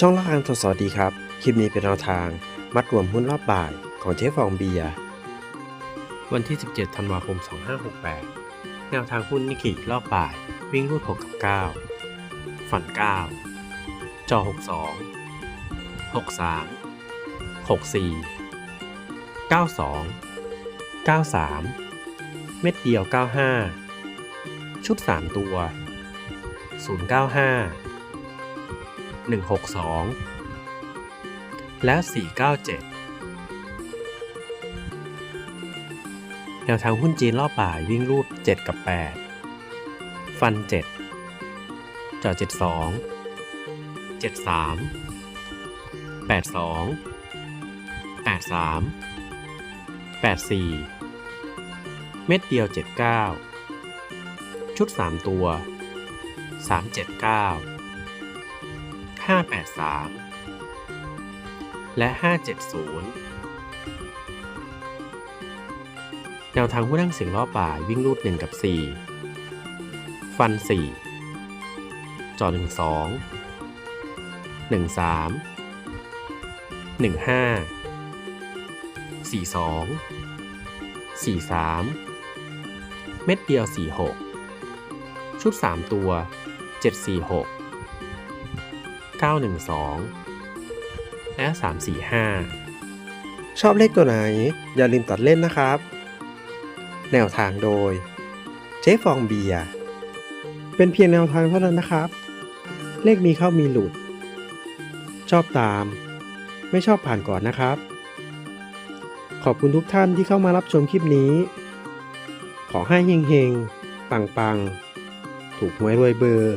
ช่องละครังทดสวัสดีครับ คลิปนี้เป็นแนวทาง มัดรวมหุ้นรอบบ่ายของเจ๊ฟองเบียร์วันที่ 17 ธันวาคม 2568 แนวทางหุ้นนิกกิรอบบ่าย วิ่งรูด 6 กับ 9 ฝัน 9 จอ 62 63 64 92 93 เม็ดเดียว 95 ชุด 3 ตัว 095 162 และ 497 แนวทางหุ้นจีนรอบบ่ายวิ่งรูด7กับ 8 ฟัน 7 จ่อ 72 73 82 83 84 เม็ดเดียว 79 ชุด 3 ตัว 379 583 และ 570 แนวทางผู้นั่งเสียงรอบบ่ายวิ่งรูด 1 กับ 4 ฟัน 4 จอ 12 13 15 42 43 เม็ดเดียว 46 ชุด 3 ตัว 746 912 และ 345 ชอบเลขตัวไหน อย่าลืมตัดเล่นนะครับ แนวทางโดย เจ๊ฟองเบียเป็นเพียงแนวทางเท่านั้นนะครับ เลขมีเข้ามีหลุด ชอบตาม ไม่ชอบผ่านก่อนนะครับ ขอบคุณทุกท่านที่เข้ามารับชมคลิปนี้ ขอให้เฮงๆ ปังๆ ถูกหวยรวยเบอร์